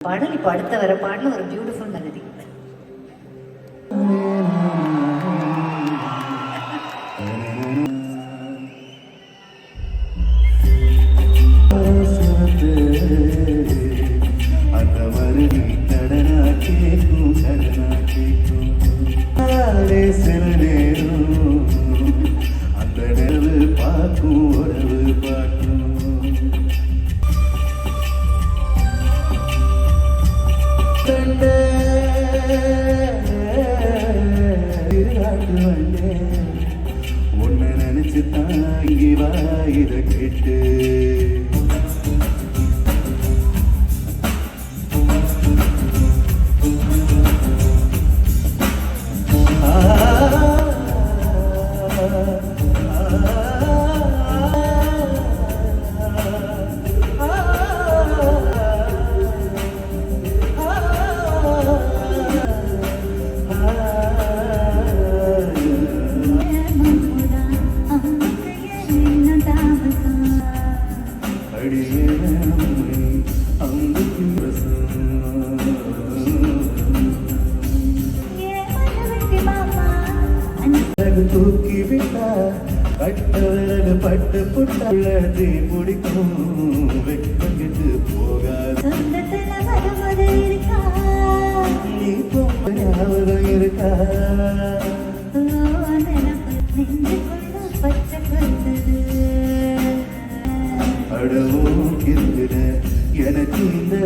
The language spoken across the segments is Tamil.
பாடல் இப்போ அடுத்த வர பாடல ஒரு பியூட்டிஃபுல் மெலடி அந்த சில நேரம் அந்த நிலவு பார்க்கும் உறவு. பார்த்து வந்தேன் உன்னை நினைச்சு தாங்கி வா கேட்டு. தூக்கி விட்டா பட்டு விரல் பட்டு புட்டள்ளது பிடிக்கும் வெட்டு போகாது நீ பொம்மை இருக்கா அடவு எனக்கு இந்த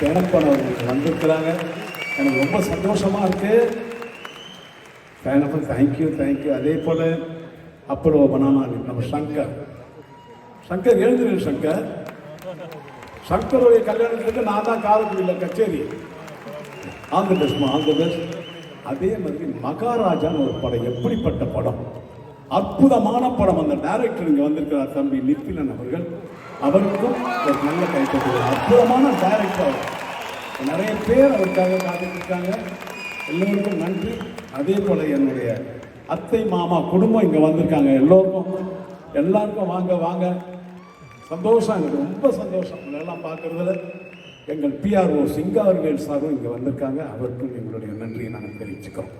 பேனப்பன் வந்திருக்கிறாங்க. எனக்கு ரொம்ப சந்தோஷமாக இருக்குது பேனப்பன் தேங்க்யூ தேங்க்யூ அதே போல் அப்புறம் பனானா நம்ம சங்கர். சங்கர் எழுந்திரு சங்கர். சங்கருடைய கல்யாணத்துக்கு நான் தான் காரக்குடியில் கச்சேரி. ஆந்திர தி ஆந்திர பெஸ்ட் அதே மாதிரி மகாராஜான்னு ஒரு படம் எப்படிப்பட்ட படம்? அற்புதமான படம். அந்த டைரக்டர் இங்கே வந்திருக்கிறார் தம்பி நித்திலன் அவர்கள். அவருக்கும் ஒரு நல்ல கைப்பற்றுகிறார் அற்புதமான டைரக்டர் நிறைய பேர் அவருக்காக காத்துட்ருக்காங்க எல்லோருக்கும் நன்றி. அதே போல் என்னுடைய அத்தை மாமா குடும்பம் இங்கே வந்திருக்காங்க. எல்லோருக்கும் எல்லாருக்கும் வாங்க வாங்க. சந்தோஷம் எங்களுக்கு ரொம்ப சந்தோஷம். எல்லாம் பார்க்கறதுல எங்கள் பிஆர்ஓ சிங்காரவேல் சாரும் இங்கே வந்திருக்காங்க. அவருக்கும் எங்களுடைய நன்றியை நாங்கள் தெரிவிச்சுக்கிறோம்.